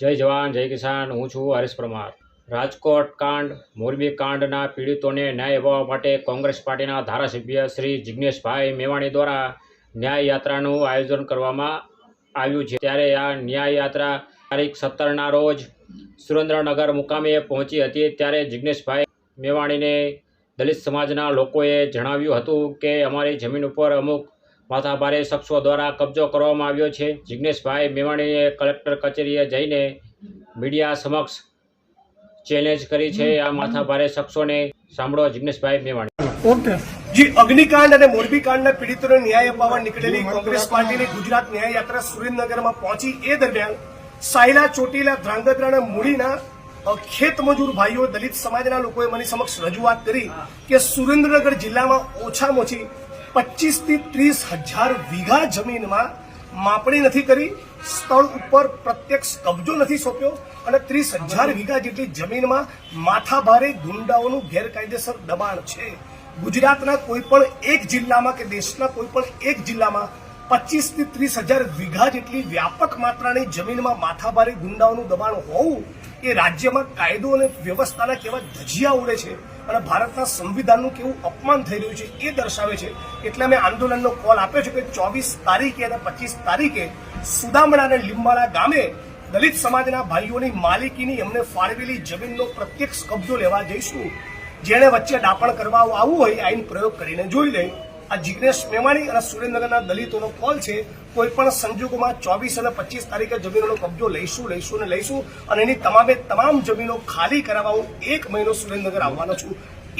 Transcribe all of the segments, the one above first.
જય જવાન, જય કિસાન, હું છું હરીશ પરમાર. રાજકોટ કાંડ, મોરબી કાંડના પીડિતોને ન્યાય અપાવવા માટે કોંગ્રેસ પાર્ટીના ધારાસભ્ય શ્રી જિજ્ઞેશભાઈ મેવાણી દ્વારા ન્યાય યાત્રાનું આયોજન કરવામાં આવ્યું છે. ત્યારે આ ન્યાય યાત્રા તારીખ સત્તરના રોજ સુરેન્દ્રનગર મુકામે પહોંચી હતી. ત્યારે જિજ્ઞેશભાઈ મેવાણીને દલિત સમાજના લોકોએ જણાવ્યું હતું કે, અમારી જમીન ઉપર અમુક માથાભારે શખ્સો દ્વારા કબજો કરવામાં આવ્યો છે. જિજ્ઞેશભાઈ મેવાણીએ કલેક્ટર કચેરીએ જઈને મીડિયા સમક્ષ ચેલેન્જ કરી છે. આ માથાભારે શખ્સોને સાંભળો જિજ્ઞેશભાઈ મેવાણી. ઓકે. જે અગ્નિકાંડ અને મોરબી કાંડના પીડિતોને ન્યાય અપાવવા નીકળેલી કોંગ્રેસ પાર્ટીની ગુજરાત ન્યાય યાત્રા સુરેન્દ્રનગરમાં પહોંચી એ દરમિયાન સાયલા ચોટીલા ધ્રાંગધ્રા અને મૂડીના ખેત મજૂર ભાઈઓ દલિત સમાજના લોકોએ મને સમક્ષ રજૂઆત કરી કે સુરેન્દ્રનગર જિલ્લામાં ઓછામાં ઓછી પચીસથી ત્રીસ હજાર વીઘા જમીનમાં માપણી નથી કરી, સ્થળ ઉપર પ્રત્યક્ષ કબજો નથી સોંપ્યો અને ત્રીસ હજાર વીઘા જેટલી જમીનમાં માથાભારે ગુંડાઓનું ગેરકાયદેસર દબાણ છે. ગુજરાતના કોઈ પણ એક જિલ્લામાં કે દેશના કોઈ પણ એક જિલ્લામાં પચીસથી ત્રીસ હજાર વીઘા જેટલી વ્યાપક માત્રાની જમીનમાં માથાભારે ગુંડાઓનું દબાણ હોવું એ રાજ્યમાં કાયદો અને વ્યવસ્થાના કેવા ધજિયા ઉડે છે અને ભારતના સંવિધાનનું કેવું અપમાન થઈ રહ્યું છે એ દર્શાવે છે. એટલે અમે આંદોલનનો કોલ આપ્યો છે કે ચોવીસ તારીખે અને પચીસ તારીખે સુદામડા અને લીંબાળા ગામે દલિત સમાજના ભાઈઓની માલિકીની એમને ફાળવેલી જમીનનો પ્રત્યક્ષ કબજો લેવા જઈશું. જેણે વચ્ચે ડાપણ કરવા આવવું હોય આઈન પ્રયોગ કરીને જોઈ લે આ જિગ્નેશ મેવાણી અને સુરેન્દ્રનગરના દલિતોનો કોલ છે, કોઈ પણ સંજોગોમાં ચોવીસ અને પચીસ તારીખે જમીનોનો કબજો લઈશું લઈશું અને લઈશું અને એની તમામે તમામ જમીનો ખાલી કરાવવા હું એક મહિનો સુરેન્દ્રનગર આવવાનો છું.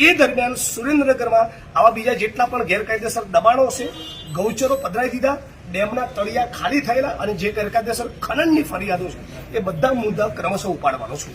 એ દરમિયાન સુરેન્દ્રનગરમાં આવા બીજા જેટલા પણ ગેરકાયદેસર દબાણો છે ગૌચરો પધરાઈ દીધા, ડેમના તળિયા ખાલી થયેલા અને જે ગેરકાયદેસર ખનનની ફરિયાદો છે, એ બધા મુદ્દા ક્રમશઃ ઉપાડવાનો છું.